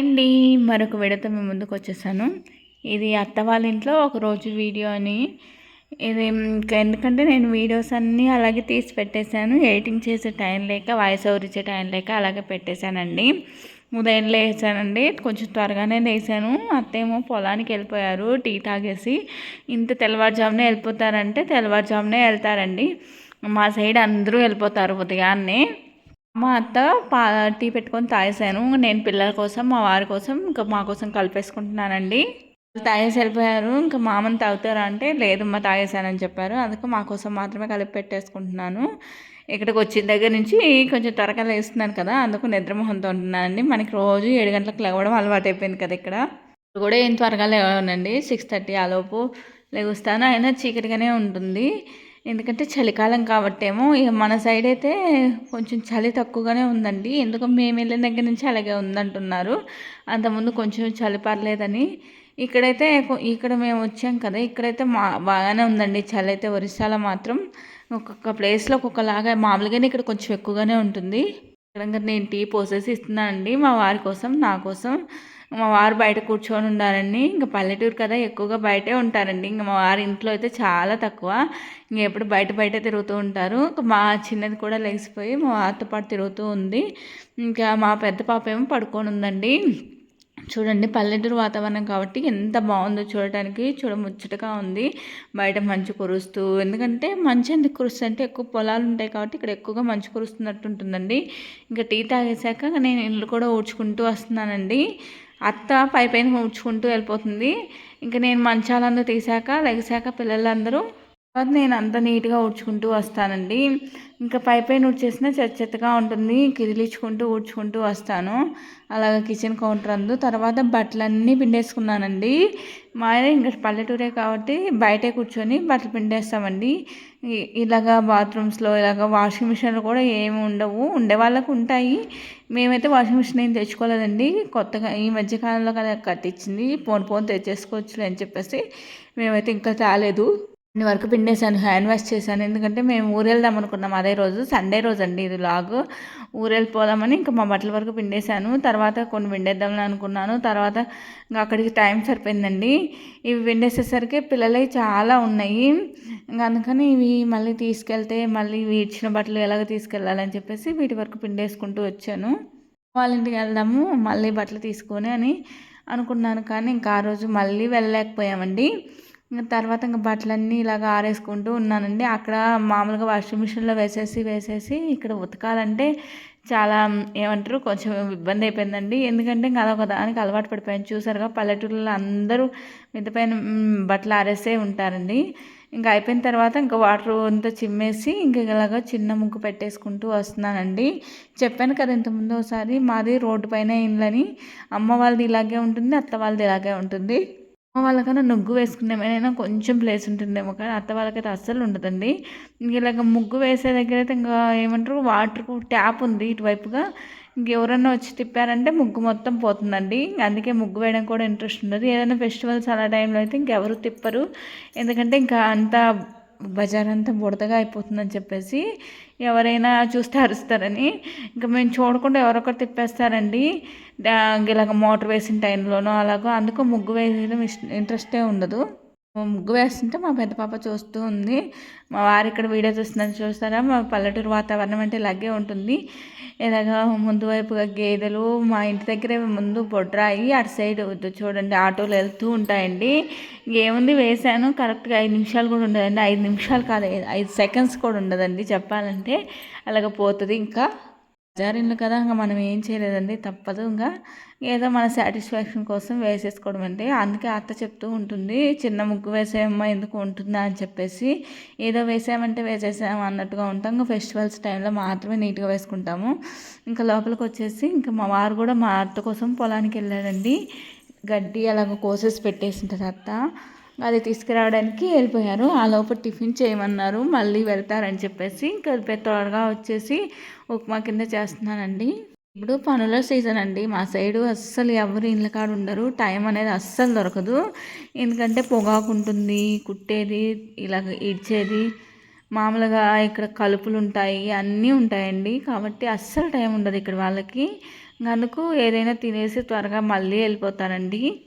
అండి మరొక విడత మేము ముందుకు వచ్చేసాను. ఇది అత్త వాళ్ళ ఇంట్లో ఒక రోజు వీడియో అని. ఇది ఇంకా ఎందుకంటే నేను వీడియోస్ అన్నీ అలాగే తీసి పెట్టేశాను. ఎడిటింగ్ చేసే టైం లేక వాయిస్ ఓవర్ ఇచ్చే టైం లేక అలాగే పెట్టేశానండి. ఉదయం లేచానండి. కొంచెం త్వరగానే లేచాను. అత్తేమో పొలానికి వెళ్ళిపోయారు టీ తాగేసి. ఇంత తెల్లవారుజామునే వెళ్ళిపోతారంటే తెల్లవారుజామునే వెళ్తారండి. మా సైడ్ అందరూ వెళ్ళిపోతారు ఉదయాన్నే. మా అత్త పా టీ పెట్టుకొని తాగేసాను నేను పిల్లల కోసం మా వారి కోసం ఇంకా మా కోసం కలిపేసుకుంటున్నానండి. తాగేసి వెళ్ళిపోయారు. ఇంకా మామని తాగుతారా అంటే లేదు మా తాగేసానని చెప్పారు. అందుకే మా కోసం మాత్రమే కలిపి పెట్టేసుకుంటున్నాను. ఇక్కడికి వచ్చిన దగ్గర నుంచి కొంచెం త్వరగా లేస్తున్నాను కదా అందుకు నిద్రమోహంతో ఉంటున్నానండి. మనకి రోజు ఏడు గంటలకు లేవడం అలవాటు అయిపోయింది కదా ఇక్కడ. కూడా ఏం త్వరగా లేవనండి. సిక్స్ థర్టీ ఆలోపు లేగుస్తాను. అయినా చీకటిగానే ఉంటుంది. ఎందుకంటే చలికాలం కాబట్టేమో ఇక మన సైడ్ అయితే కొంచెం చలి తక్కువగానే ఉందండి. ఎందుకు మేము వెళ్ళిన దగ్గర నుంచి అలాగే ఉందంటున్నారు. అంతకుముందు కొంచెం చలి పర్లేదని. ఇక్కడైతే ఇక్కడ మేము వచ్చాం కదా ఇక్కడైతే మా బాగానే ఉందండి చలి అయితే. ఒరిస్సాలో మాత్రం ఒక్కొక్క ప్లేస్లో ఒక్కొక్కలాగా మామూలుగానే ఇక్కడ కొంచెం ఎక్కువగానే ఉంటుంది. ఇక్కడ నేను టీ పోసేసి ఇస్తున్నానండి మా వారి కోసం నా కోసం. మా వారు బయట కూర్చొని ఉన్నారండి. ఇంకా పల్లెటూరు కదా ఎక్కువగా బయటే ఉంటారండి. ఇంకా మా వారి ఇంట్లో అయితే చాలా తక్కువ. ఇంక ఎప్పుడు బయట బయట తిరుగుతూ ఉంటారు. మా చిన్నది కూడా లేచిపోయి మా వారితో పాటు తిరుగుతూ ఉంది. ఇంకా మా పెద్ద పాప ఏమో పడుకొని ఉందండి. చూడండి పల్లెటూరు వాతావరణం కాబట్టి ఎంత బాగుందో చూడటానికి. చూడ ముచ్చటగా ఉంది. బయట మంచు కురుస్తూ ఎందుకంటే మంచు ఎందుకు కురుస్తుంది అంటే ఎక్కువ పొలాలు ఉంటాయి కాబట్టి ఇక్కడ ఎక్కువగా మంచు కురుస్తున్నట్టు ఉంటుందండి. ఇంకా టీ తాగేశాక నేను ఇల్లు కూడా ఊడ్చుకుంటూ వస్తున్నానండి. అత్త పై పైన ఊడ్చుకుంటూ వెళ్ళిపోతుంది. ఇంకా నేను మంచాలందరూ తీసాక లెగిసాక పిల్లలందరూ తర్వాత నేను అంత నీట్గా ఊడ్చుకుంటూ వస్తానండి. ఇంకా పై పైన ఊడ్చేసిన చెత్త చెత్తగా ఉంటుంది. కిదిలించుకుంటూ ఊడ్చుకుంటూ వస్తాను. అలాగే కిచెన్ కౌంటర్ అందు. తర్వాత బట్టలన్నీ పిండేసుకున్నానండి. మా ఇంకా పల్లెటూరే కాబట్టి బయటే కూర్చొని బట్టలు పిండేస్తామండి. ఇలాగా బాత్రూమ్స్లో ఇలాగ వాషింగ్ మిషన్లు కూడా ఏమి ఉండవు. ఉండే వాళ్ళకు ఉంటాయి. మేమైతే వాషింగ్ మిషన్ ఏం తెచ్చుకోలేదండి. కొత్తగా ఈ మధ్యకాలంలో కదా కట్టించింది. పోను పోను తెచ్చేసుకోవచ్చు అని చెప్పేసి మేమైతే ఇంకా తేలేదు నేను వరకు పిండేశాను హ్యాండ్ వాష్ చేశాను. ఎందుకంటే మేము ఊరెళ్దాం వెళ్దాం అనుకున్నాం అదే రోజు సండే రోజు అండి ఇది లాగ్. ఊరెళ్ళిపోదామని ఇంకా మా బట్టల వరకు పిండేశాను. తర్వాత కొన్ని పిండేద్దామని అనుకున్నాను. తర్వాత ఇంకా అక్కడికి టైం సరిపోయిందండి. ఇవి పిండేసేసరికి పిల్లలవి చాలా ఉన్నాయి. ఇంకా అందుకని ఇవి మళ్ళీ తీసుకెళ్తే మళ్ళీ ఇచ్చిన బట్టలు ఎలాగ తీసుకెళ్ళాలని చెప్పేసి వీటి వరకు పిండేసుకుంటూ వచ్చాను. వాళ్ళ ఇంటికి వెళ్దాము మళ్ళీ బట్టలు తీసుకొని అని అనుకున్నాను. కానీ ఇంకా ఆ రోజు మళ్ళీ వెళ్ళలేకపోయామండి. ఇంకా తర్వాత ఇంకా బట్టలన్నీ ఇలాగ ఆరేసుకుంటూ ఉన్నానండి. అక్కడ మామూలుగా వాషింగ్ మిషన్లో వేసేసి వేసేసి ఇక్కడ ఉతకాలంటే చాలా ఏమంటారు కొంచెం ఇబ్బంది అయిపోయిందండి. ఎందుకంటే ఇంకా అదొక దానికి అలవాటు పడిపోయాను. చూసారుగా పల్లెటూరులో అందరూ మిద్ద పైన బట్టలు ఆరేసే ఉంటారండి. ఇంకా అయిపోయిన తర్వాత ఇంకా వాటర్ అంతా చిమ్మేసి ఇంక ఇలాగ చిన్న ముగ్గు పెట్టేసుకుంటూ వస్తున్నానండి. చెప్పాను కదా ఇంతకుముందు ఒకసారి మాది రోడ్డు పైన ఇండ్లని అమ్మ వాళ్ళది ఇలాగే ఉంటుంది అత్త వాళ్ళది ఇలాగే ఉంటుంది. వాళ్ళకన్నా ముగ్గు వేసుకునేమైనా కొంచెం ప్లేస్ ఉంటుందేమో కానీ అత్త వాళ్ళకైతే అస్సలు ఉండదండి. ఇలాగ ముగ్గు వేసే దగ్గర అయితే ఇంకా ఏమంటారు వాటర్ ట్యాప్ ఉంది ఇటువైపుగా. ఇంకెవరన్నా వచ్చి తిప్పారంటే ముగ్గు మొత్తం పోతుందండి. అందుకే ముగ్గు వేయడం కూడా ఇంట్రెస్ట్ ఉండదు. ఏదైనా ఫెస్టివల్స్ అలా టైంలో అయితే ఇంకెవరు తిప్పరు. ఎందుకంటే ఇంకా అంత బజార్ అంతా బుడతగా అయిపోతుందని చెప్పేసి ఎవరైనా చూస్తే అరుస్తారని. ఇంకా మేము చూడకుండా ఎవరొకరు తిప్పేస్తారండి. ఇలాగ మోటార్ వేసిన టైంలోనో అలాగో. అందుకు ముగ్గు వేయడం ఇంట్రెస్టే ఉండదు. ముగ్గు వేస్తుంటే మా పెద్ద పాప చూస్తూ ఉంది. మా వారు ఇక్కడ వీడియో చూస్తున్నారు చూస్తారా? మా పల్లెటూరు వాతావరణం అంటే ఇలాగే ఉంటుంది. ఇలాగా ముందు వైపుగా గేదెలు మా ఇంటి దగ్గరే ముందు బొడ్రాయి అటు సైడ్ చూడండి ఆటోలు వెళ్తూ ఉంటాయండి. ఏముంది? వేసాను కరెక్ట్గా ఐదు నిమిషాలు కూడా ఉండదండి. ఐదు నిమిషాలు కాదు ఐదు సెకండ్స్ కూడా ఉండదండి చెప్పాలంటే. అలాగ పోతుంది ఇంకా. జారిన్లు కదా ఇంకా మనం ఏం చేయలేదండి తప్పదు. ఇంకా ఏదో మన సాటిస్ఫాక్షన్ కోసం వేసేసుకోవడం అండి. అందుకే అత్త చెప్తూ ఉంటుంది చిన్న ముగ్గు వేసేయమ్మా ఎందుకు ఉంటుందా? అని చెప్పేసి. ఏదో వేసామంటే వేసేసాము అన్నట్టుగా ఉంటాం. ఇంకా ఫెస్టివల్స్ టైంలో మాత్రమే నీట్గా వేసుకుంటాము. ఇంకా లోపలికి వచ్చేసి ఇంకా మా వారు కూడా మా అత్త కోసం పొలానికి వెళ్ళాడండి. గడ్డి అలాగ కోసేసి పెట్టేసిన అత్త. అది తీసుకురావడానికి వెళ్ళిపోయారు. ఆ లోపల టిఫిన్ చేయమన్నారు. మళ్ళీ వెళ్తారని చెప్పేసి ఇంకా త్వరగా వచ్చేసి ఉప్మా కింద చేస్తున్నానండి. ఇప్పుడు పనుల సీజన్ అండి. మా సైడు అస్సలు ఎవరు ఇళ్ళ కాడ ఉండరు. టైం అనేది అస్సలు దొరకదు. ఎందుకంటే పొగాకు ఉంటుంది కుట్టేది ఇలా ఇడ్చేది. మామూలుగా ఇక్కడ కలుపులు ఉంటాయి అన్నీ ఉంటాయండి. కాబట్టి అస్సలు టైం ఉండదు ఇక్కడ వాళ్ళకి. అందుకు ఏదైనా తినేసి త్వరగా మళ్ళీ వెళ్ళిపోతారండి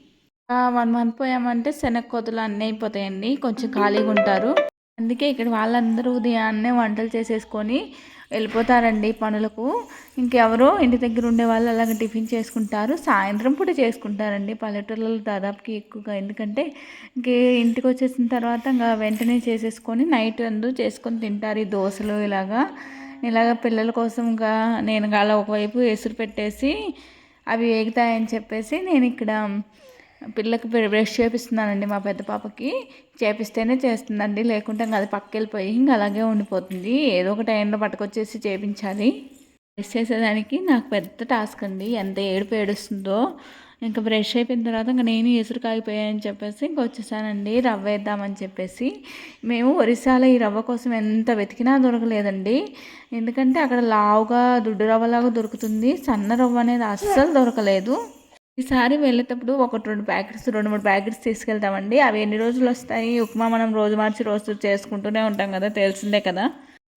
వన్ మంత్ పోయామంటే శనగకోతలు అన్నీ అయిపోతాయండి. కొంచెం ఖాళీగా ఉంటారు. అందుకే ఇక్కడ వాళ్ళందరూ ఉదయాన్నే వంటలు చేసేసుకొని వెళ్ళిపోతారండి పనులకు. ఇంకెవరో ఇంటి దగ్గర ఉండే వాళ్ళు అలాగ టిఫిన్ చేసుకుంటారు. సాయంత్రం పూట చేసుకుంటారండి. పల్లెటూళ్ళలో దాదాపుకి ఎక్కువగా. ఎందుకంటే ఇంక ఇంటికి వచ్చేసిన తర్వాత ఇంకా వెంటనే చేసేసుకొని నైట్ అందు చేసుకొని తింటారు ఈ దోశలు ఇలాగా. ఇలాగ పిల్లల కోసం ఇంకా నేను అలా ఒకవైపు ఎసురు పెట్టేసి అవి వేగుతాయని చెప్పేసి నేను ఇక్కడ పిల్లకి బ్రష్ చేపిస్తున్నానండి మా పెద్ద పాపకి. చేపిస్తేనే చేస్తుందండి లేకుంటే అది పక్క వెళ్ళిపోయి ఇంకా అలాగే ఉండిపోతుంది. ఏదో ఒక టైంలో పట్టుకొచ్చేసి చేపించాలి. బ్రష్ చేసేదానికి నాకు పెద్ద టాస్క్ అండి. ఎంత ఏడుపు ఏడుస్తుందో. ఇంకా బ్రష్ అయిపోయిన తర్వాత ఇంకా నేను ఎసురు కాగిపోయాయని చెప్పేసి ఇంక వచ్చేసానండి. రవ్వ వేద్దామని చెప్పేసి. మేము ఒరిస్సాలో ఈ రవ్వ కోసం ఎంత వెతికినా దొరకలేదండి. ఎందుకంటే అక్కడ లావుగా దుడ్డు రవ్వలాగా దొరుకుతుంది. సన్న రవ్వ అనేది అస్సలు దొరకలేదు. ఈసారి వెళ్ళేటప్పుడు ఒకటి రెండు ప్యాకెట్స్ రెండు మూడు ప్యాకెట్స్ తీసుకెళ్తామండి. అవి ఎన్ని రోజులు వస్తాయి? ఉప్మా మనం రోజు మార్చి రోజు చేసుకుంటూనే ఉంటాం కదా తెలిసిందే కదా.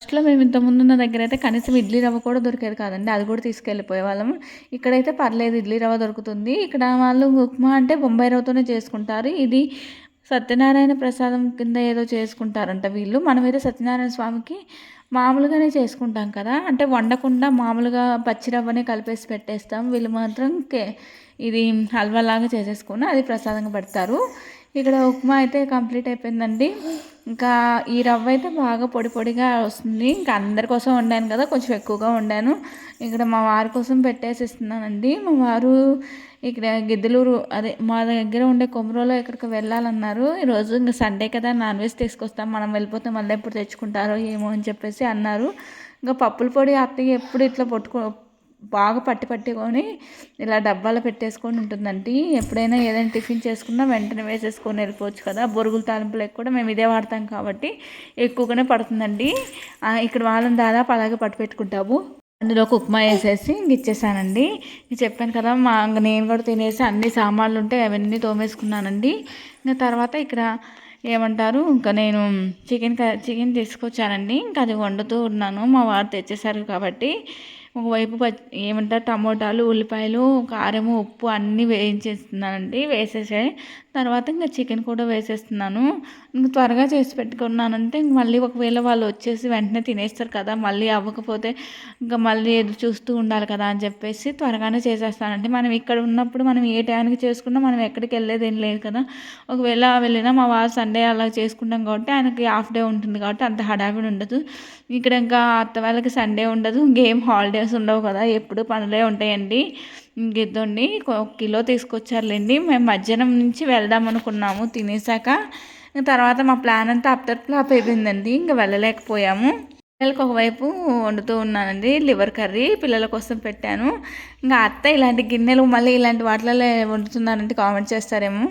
ఫస్ట్లో మేము ఇంత ముందున్న దగ్గర అయితే కనీసం ఇడ్లీ రవ్వ కూడా దొరికేది కాదండి. అది కూడా తీసుకెళ్ళిపోయే వాళ్ళం. ఇక్కడైతే పర్లేదు ఇడ్లీ రవ్వ దొరుకుతుంది. ఇక్కడ వాళ్ళు ఉప్మా అంటే బొంబాయి రవ్వతోనే చేసుకుంటారు. ఇది సత్యనారాయణ ప్రసాదం కింద ఏదో చేసుకుంటారంట వీళ్ళు. మనమైతే సత్యనారాయణ స్వామికి మామూలుగానే చేసుకుంటాం కదా. అంటే వండకుండా మామూలుగా పచ్చిరవ్వనే కలిపేసి పెట్టేస్తాం. వీళ్ళు మాత్రం కే ఇది హల్వా లాగా చేసేసుకుని అది ప్రసాదంగా పెడతారు. ఇక్కడ ఉప్మా అయితే కంప్లీట్ అయిపోయిందండి. ఇంకా ఈ రవ్వ అయితే బాగా పొడి పొడిగా వస్తుంది. ఇంకా అందరి కోసం వండాను కదా కొంచెం ఎక్కువగా వండాను. ఇక్కడ మా వారి కోసం పెట్టేసి ఇస్తున్నానండి మా వారు ఇక్కడ గిద్దలూరు అదే మా దగ్గర ఉండే కొమరోలో ఇక్కడికి వెళ్ళాలన్నారు. ఈరోజు ఇంకా సండే కదా నాన్ వెజ్ తీసుకొస్తాం మనం వెళ్ళిపోతే మళ్ళీ ఎప్పుడు తెచ్చుకుంటారో ఏమో అని చెప్పేసి అన్నారు. ఇంకా పప్పుల పొడి అత్తయ్య ఎప్పుడు ఇట్లా పట్టుకో బాగా పట్టి పట్టుకొని ఇలా డబ్బాలో పెట్టేసుకొని ఉంటుందండి. ఎప్పుడైనా ఏదైనా టిఫిన్ చేసుకున్నా వెంటనే వేసేసుకొని వెళ్ళిపోవచ్చు కదా. బొరుగుల తాలింపులకు కూడా మేము ఇదే వాడతాం కాబట్టి ఎక్కువగానే పడుతుందండి. ఇక్కడ వాళ్ళని దాదాపు అలాగే పట్టు పెట్టుకుంటాము. అందులో ఉప్మా వేసేసి ఇంక ఇచ్చేసానండి. చెప్పాను కదా మా నేను కూడా తినేసి అన్ని సామాన్లు ఉంటాయి అవన్నీ తోమేసుకున్నానండి. ఇంకా తర్వాత ఇక్కడ ఏమంటారు ఇంకా నేను చికెన్ చికెన్ తీసుకొచ్చానండి. ఇంకా అది వండుతూ ఉన్నాను. మా వారు తెచ్చేసారు కాబట్టి ఒకవైపు ఏమంటారు టమోటాలు ఉల్లిపాయలు కారము ఉప్పు అన్నీ వేయించేస్తున్నానండి వేసేసాయి. తర్వాత ఇంకా చికెన్ కూడా వేసేస్తున్నాను. ఇంక త్వరగా చేసి పెట్టుకున్నానంటే ఇంక మళ్ళీ ఒకవేళ వాళ్ళు వచ్చేసి వెంటనే తినేస్తారు కదా మళ్ళీ అవ్వకపోతే ఇంకా మళ్ళీ ఎదురు చూస్తూ ఉండాలి కదా అని చెప్పేసి త్వరగానే చేసేస్తానండి. మనం ఇక్కడ ఉన్నప్పుడు మనం ఏ టైంకి చేసుకున్నా మనం ఎక్కడికి వెళ్ళేది ఏం లేదు కదా. ఒకవేళ వెళ్ళినా మా వారు సండే అలా చేసుకుంటాం కాబట్టి ఆయనకి హాఫ్ డే ఉంటుంది కాబట్టి అంత హడావిడి ఉండదు. ఇక్కడ ఇంకా అత్త వాళ్ళకి సండే ఉండదు గేమ్ హాలిడే హాలిడేస్ ఉండవు కదా ఎప్పుడు పనులే ఉంటాయండి. గిద్దండి ఒక కిలో తీసుకొచ్చారులేండి. మేము మధ్యాహ్నం నుంచి వెళ్దాం అనుకున్నాము తినేసాక తర్వాత మా ప్లాన్ అంతా అప్టర్ ఫ్లాప్ అయిపోయిందండి ఇంకా వెళ్ళలేకపోయాము. పిల్లలకు ఒకవైపు వండుతూ ఉన్నానండి. లివర్ కర్రీ పిల్లల కోసం పెట్టాను. ఇంకా అత్త ఇలాంటి గిన్నెలు మళ్ళీ ఇలాంటి వాటిలలో వండుతున్నారంటే కామెంట్ చేస్తారేమో.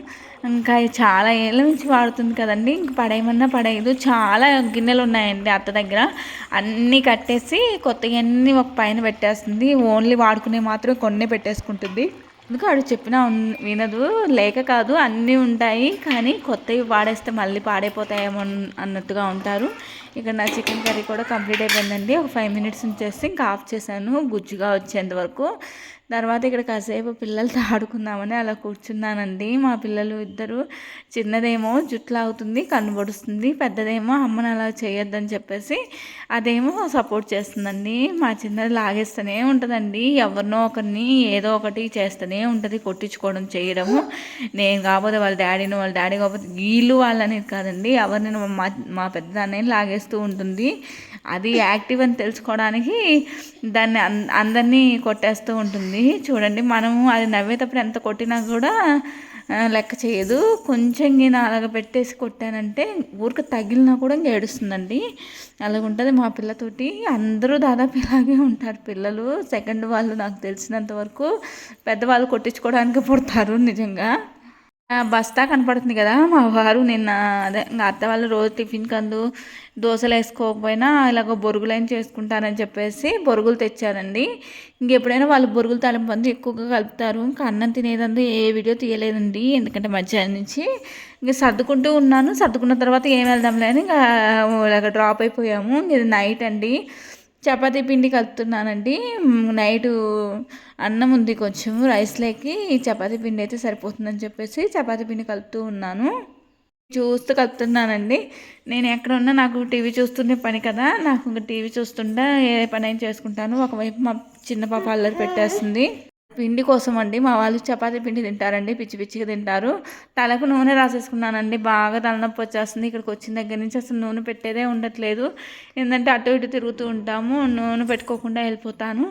ఇంకా చాలా ఏళ్ళ నుంచి వాడుతుంది కదండి. ఇంక పడేయమన్నా పడేయదు. చాలా గిన్నెలు ఉన్నాయండి అత్త దగ్గర. అన్నీ కట్టేసి కొత్తగా అన్నీ ఒక పైన పెట్టేస్తుంది. ఓన్లీ వాడుకునే మాత్రం కొన్ని పెట్టేసుకుంటుంది. ఎందుకు ఆడు చెప్పినా వినదు లేక కాదు అన్నీ ఉంటాయి. కానీ కొత్తవి వాడేస్తే మళ్ళీ పాడైపోతాయేమో అన్నట్టుగా ఉంటారు. ఇక్కడ నా చికెన్ కర్రీ కూడా కంప్లీట్ అయిపోయిందండి. ఒక ఫైవ్ మినిట్స్ ఉంచేసి ఇంకా ఆఫ్ చేశాను. గుజ్జుగా వచ్చేంత వరకు. తర్వాత ఇక్కడ కాసేపు పిల్లలతో ఆడుకుందామని అలా కూర్చున్నానండి. మా పిల్లలు ఇద్దరు చిన్నదేమో జుట్టు లాగుతుంది కనబడుస్తుంది పెద్దదేమో అమ్మని అలా చేయొద్దని చెప్పేసి అదేమో సపోర్ట్ చేస్తుందండి. మా చిన్నది లాగేస్తూనే ఉంటుందండి. ఎవరినో ఒకరిని ఏదో ఒకటి చేస్తూనే ఉంటుంది కొట్టించుకోవడం చేయడము. నేను కాకపోతే వాళ్ళ డాడీని వాళ్ళ డాడీ కాకపోతే వీళ్ళు వాళ్ళనేది కాదండి. ఎవరిని మా మా పెద్దదాన్ని లాగేస్తూ ఉంటుంది. అది యాక్టివ్ అని తెలుసుకోవడానికి దాన్ని అందరినీ కొట్టేస్తూ ఉంటుంది. చూడండి మనము అది నవ్వేటప్పుడు ఎంత కొట్టినా కూడా లెక్క చేయదు. కొంచెం నేను అలాగ పెట్టేసి కొట్టానంటే ఊరికి తగిలినా కూడా ఏడుస్తుందండి. అలాగ ఉంటుంది మా పిల్లతోటి. అందరూ దాదాపు ఇలాగే ఉంటారు పిల్లలు. సెకండ్ వాళ్ళు నాకు తెలిసినంత వరకు పెద్దవాళ్ళు కొట్టించుకోవడానికి పుడతారు నిజంగా. బస్తా కనపడుతుంది కదా మా వారు నిన్న అదే ఇంకా అత్త వాళ్ళు రోజు టిఫిన్ కందు దోశలు వేసుకోకపోయినా ఇలాగ బొరుగులైన చేసుకుంటారని చెప్పేసి బొరుగులు తెచ్చారండి. ఇంకెప్పుడైనా వాళ్ళు బొరుగులు తాలింపు ఎక్కువగా కలుపుతారు. ఇంకా అన్నం తినేదందు ఏ వీడియో తీయలేదండి. ఎందుకంటే మధ్యాహ్నం నుంచి ఇంకా సర్దుకుంటూ ఉన్నాను. సర్దుకున్న తర్వాత ఏం వెళ్దాంలే అని ఇంకా ఇలాగ డ్రాప్ అయిపోయాము. ఇది నైట్ అండి. చపాతీ పిండి కలుపుతున్నానండి. నైటు అన్నం ఉంది కొంచెం రైస్లోకి చపాతీ పిండి అయితే సరిపోతుందని చెప్పేసి చపాతీ పిండి కలుపుతూ ఉన్నాను. చూస్తూ కలుపుతున్నానండి. నేను ఎక్కడ ఉన్నా నాకు టీవీ చూస్తుండే పని కదా నాకు ఇంకా టీవీ చూస్తుంటే ఏ పని అయినా చేసుకుంటాను. ఒకవైపు మా చిన్న పాప అల్లరి పెట్టేస్తుంది. పిండి కోసం అండి మా వాళ్ళు చపాతీ పిండి తింటారండి. పిచ్చి పిచ్చిగా తింటారు. తలకు నూనె రాసేసుకున్నానండి. బాగా తలనొప్పి వచ్చేస్తుంది. ఇక్కడికి వచ్చిన దగ్గర నుంచి అసలు నూనె పెట్టేదే ఉండట్లేదు. ఏంటంటే అటు ఇటు తిరుగుతూ ఉంటాము. నూనె పెట్టుకోకుండా వెళ్ళిపోతాను.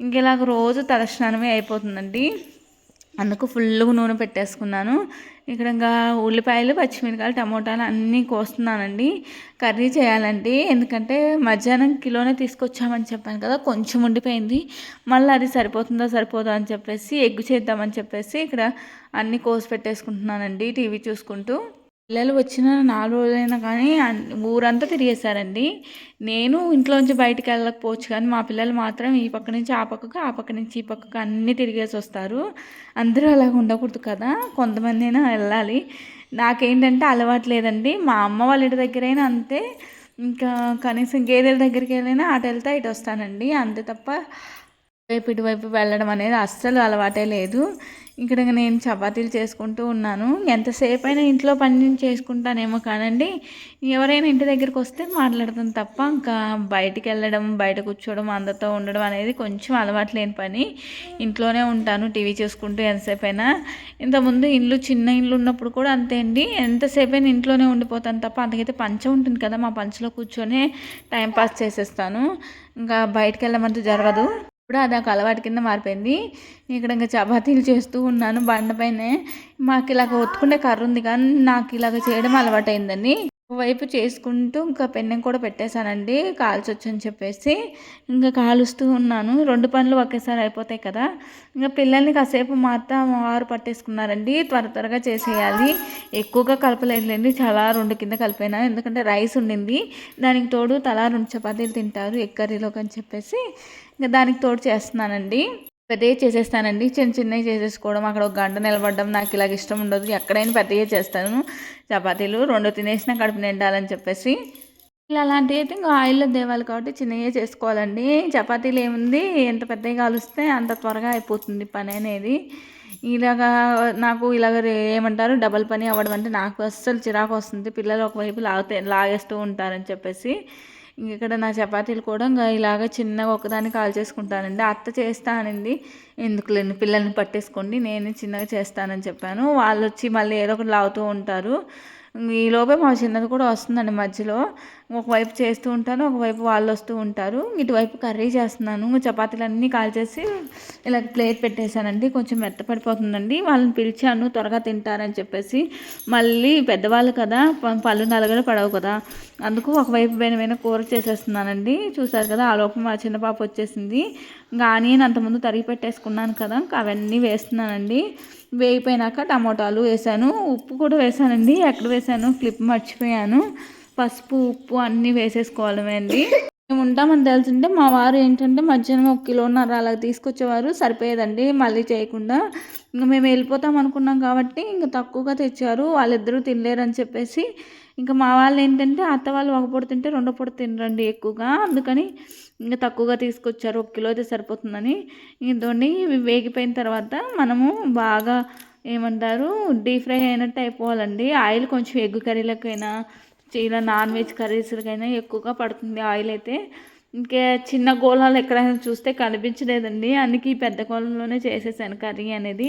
ఇంకెలాగ రోజు తలస్నానమే అయిపోతుందండి. అందుకు ఫుల్గా నూనె పెట్టేసుకున్నాను. ఇక్కడ ఇంకా ఉల్లిపాయలు పచ్చిమిరకాయలు టమోటాలు అన్నీ కోస్తున్నానండి. కర్రీ చేయాలండి. ఎందుకంటే మధ్యాహ్నం కిలోనే తీసుకొచ్చామని చెప్పాను కదా కొంచెం ఉండిపోయింది. మళ్ళీ అది సరిపోతుందో సరిపోదో అని చెప్పేసి ఎగ్గు చేద్దామని చెప్పేసి ఇక్కడ అన్నీ కోసి పెట్టేసుకుంటున్నానండి టీవీ చూసుకుంటూ. పిల్లలు వచ్చిన నాలుగు రోజులైనా కానీ ఊరంతా తిరిగేశారండి. నేను ఇంట్లోంచి బయటికి వెళ్ళకపోవచ్చు కానీ మా పిల్లలు మాత్రం ఈ పక్క నుంచి ఆ పక్కకు ఆ పక్క నుంచి ఈ పక్కకు అన్నీ తిరిగేసి వస్తారు. అందరూ అలాగ ఉండకూడదు కదా. కొంతమంది అయినా వెళ్ళాలి. నాకేంటంటే అలవాటు లేదండి. మా అమ్మ వాళ్ళ ఇంటి దగ్గరైనా అంతే. ఇంకా కనీసం గేదెల దగ్గరికి వెళ్ళినా అటు వెళ్తే ఇటు వస్తానండి. అంతే తప్ప వైపు ఇటువైపు వెళ్ళడం అనేది అస్సలు అలవాటే లేదు. ఇక్కడ నేను చపాతీలు చేసుకుంటూ ఉన్నాను. ఎంతసేపు అయినా ఇంట్లో పని చేసుకుంటానేమో కానండి ఎవరైనా ఇంటి దగ్గరికి వస్తే మాట్లాడతాను తప్ప ఇంకా బయటికి వెళ్ళడం బయట కూర్చోవడం అందరితో ఉండడం అనేది కొంచెం అలవాటు లేని పని. ఇంట్లోనే ఉంటాను టీవీ చూసుకుంటూ ఎంతసేపు అయినా ఇంతకుముందు ఇల్లు చిన్న ఇల్లు ఉన్నప్పుడు కూడా అంతే అండి. ఎంతసేపు అయినా ఇంట్లోనే ఉండిపోతాను తప్ప అంతకైతే పంచ ఉంటుంది కదా మా పంచలో కూర్చొనే టైం పాస్ చేసేస్తాను. ఇంకా బయటకు వెళ్ళమంటే జరగదు. ఇప్పుడు అదొక అలవాటు కింద మారిపోయింది. ఇక్కడ ఇంకా చపాతీలు చేస్తూ ఉన్నాను బండపైనే. మాకు ఇలాగ ఒత్తుకునే కర్ర ఉంది కానీ నాకు ఇలాగ చేయడం అలవాటైందని వైపు చేసుకుంటూ ఇంకా పెన్నెం కూడా పెట్టేశానండి కాల్చొచ్చు అని చెప్పేసి. ఇంకా కాలుస్తూ ఉన్నాను. రెండు పనులు ఒకేసారి అయిపోతాయి కదా. ఇంకా పిల్లల్ని కాసేపు మా అత్త వారు పట్టేసుకున్నారండి. త్వర త్వరగా చేసేయాలి. ఎక్కువగా కలపలేదులేండి చాలా రెండు కింద కలిపోయినా ఎందుకంటే రైస్ ఉండింది. దానికి తోడు తలా రెండు చపాతీలు తింటారు ఎగ్ కర్రీలోకి అని చెప్పేసి. ఇంకా దానికి తోడు చేస్తున్నానండి. పెద్దగా చేసేస్తానండి. చిన్న చిన్నవి చేసేసుకోవడం అక్కడ ఒక గంట నిలబడడం నాకు ఇలాగ ఇష్టం ఉండదు. ఎక్కడైనా పెద్దగా చేస్తాను. చపాతీలు రెండు తినేసిన కడుపు నిండాలని చెప్పేసి. ఇలా అలాంటివి అయితే ఇంకా ఆయిల్లో దేవాలి కాబట్టి చిన్నగా చేసుకోవాలండి. చపాతీలు ఏముంది? ఎంత పెద్దగా కాలుస్తే అంత త్వరగా అయిపోతుంది పని అనేది. ఇలాగా నాకు ఇలాగ ఏమంటారు? డబల్ పని అవ్వడం అంటే నాకు అస్సలు చిరాకు వస్తుంది. పిల్లలు ఒకవైపు లాగితే లాగేస్తూ ఉంటారని చెప్పేసి. ఇక్కడ నా చపాతీలు కూడా ఇంకా ఇలాగ చిన్నగా ఒకదాన్ని కాల్ చేసుకుంటానండి. అత్త చేస్తా అనింది ఎందుకులేండి? పిల్లల్ని పట్టేసుకోండి. నేను చిన్నగా చేస్తానని చెప్పాను. వాళ్ళు వచ్చి మళ్ళీ ఏదో ఒకటి లాగుతూ ఉంటారు. ఈలోపే మా చిన్నది కూడా వస్తుందండి మధ్యలో. ఒకవైపు చేస్తూ ఉంటాను ఒకవైపు వాళ్ళు వస్తూ ఉంటారు. ఇటువైపు కర్రీ చేస్తున్నాను. చపాతీలు అన్నీ కాల్చేసి ఇలా ప్లేట్ పెట్టేశానండి. కొంచెం మెత్తపడిపోతుందండి. వాళ్ళని పిలిచాను త్వరగా తింటారని చెప్పేసి. మళ్ళీ పెద్దవాళ్ళు కదా పళ్ళు నలగలు పడవు కదా. అందుకు ఒకవైపు పైన కూర చేసేస్తున్నానండి. చూసారు కదా ఆ లోపం మా చిన్న పాప వచ్చేసింది. కానీ అంతకుముందు తరిగి పెట్టేసుకున్నాను కదా అవన్నీ వేస్తున్నానండి. వేయిపోయినాక టమోటాలు వేసాను ఉప్పు కూడా వేసానండి ఎక్కడ వేసాను క్లిప్ మర్చిపోయాను. పసుపు ఉప్పు అన్నీ వేసేసుకోవడమే అండి. మేము ఉంటామని తెలిసింటే మా వారు ఏంటంటే మధ్యాహ్నం ఒక కిలోన్నర అలా తీసుకొచ్చేవారు సరిపోయేదండి మళ్ళీ చేయకుండా. ఇంకా మేము వెళ్ళిపోతాం అనుకున్నాం కాబట్టి ఇంకా తక్కువగా తెచ్చారు వాళ్ళిద్దరూ తినలేరని చెప్పేసి. ఇంకా మా వాళ్ళు ఏంటంటే అత్త వాళ్ళు ఒక పొడి తింటే రెండో పొడి తినరండి ఎక్కువగా అందుకని ఇంకా తక్కువగా తీసుకొచ్చారు ఒక కిలో అయితే సరిపోతుందని. ఇంతోని వేగిపోయిన తర్వాత మనము బాగా ఏమంటారు డీప్ ఫ్రై అయినట్టు అయిపోవాలండి. ఆయిల్ కొంచెం ఎగ్గు కర్రీలకైనా ఇలా నాన్ వెజ్ కర్రీస్లకైనా ఎక్కువగా పడుతుంది. ఆయిల్ అయితే ఇంకా చిన్న గోళాలు ఎక్కడైనా చూస్తే కనిపించలేదండి. అందుకే ఈ పెద్ద గోళంలోనే చేసేసాను కర్రీ అనేది.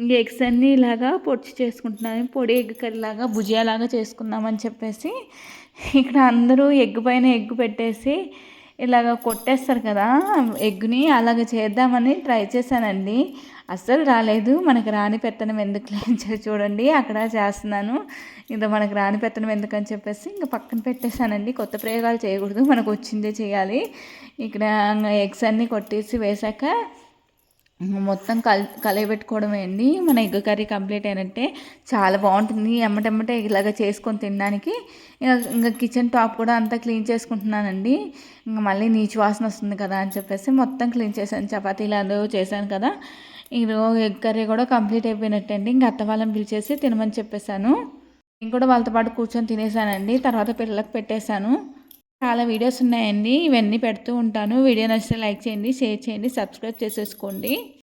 ఇంక ఎగ్స్ అన్నీ ఇలాగా పొడిచి చేసుకుంటున్నాను. పొడి ఎగ్ కర్రీ లాగా భుజియాలాగా చేసుకుందామని చెప్పేసి ఇక్కడ అందరూ ఎగ్ పైన ఎగ్ పెట్టేసి ఇలాగ కొట్టేస్తారు కదా ఎగ్ని అలాగ చేద్దామని ట్రై చేశానండి. అస్సలు రాలేదు మనకు రాని పెత్తనం ఎందుకు లేని చూడండి అక్కడ చేస్తున్నాను. ఇంకా మనకు రాని పెత్తనం ఎందుకని చెప్పేసి ఇంకా పక్కన పెట్టేశానండి. కొత్త ప్రయోగాలు చేయకూడదు మనకు వచ్చిందే చేయాలి. ఇక్కడ ఎగ్స్ అన్నీ కొట్టేసి వేశాక మొత్తం కల్ కలయబెట్టుకోవడమే అండి. మన ఎగ్ కర్రీ కంప్లీట్ అయినట్టే చాలా బాగుంటుంది. ఎమ్మటెమ్మటే ఇలాగ చేసుకొని తినడానికి. ఇంకా కిచెన్ టాప్ కూడా అంతా క్లీన్ చేసుకుంటున్నానండి. ఇంకా మళ్ళీ నీచు వాసన వస్తుంది కదా అని చెప్పేసి మొత్తం క్లీన్ చేశాను. చపాతీలు అదో చేశాను కదా. ఈరోజు ఎగ్ కర్రీ కూడా కంప్లీట్ అయిపోయినట్టండి ఇంకా అత్త వాళ్ళని పిలిచేసి తినమని చెప్పేశాను. నేను కూడా వాళ్ళతో పాటు కూర్చొని తినేసానండి తర్వాత పిల్లలకు పెట్టేశాను. చాలా వీడియోస్ ఉన్నాయండి. ఇవన్నీ పెడుతూ ఉంటాను. వీడియో నచ్చితే లైక్ చేయండి షేర్ చేయండి సబ్స్క్రైబ్ చేసేసుకోండి.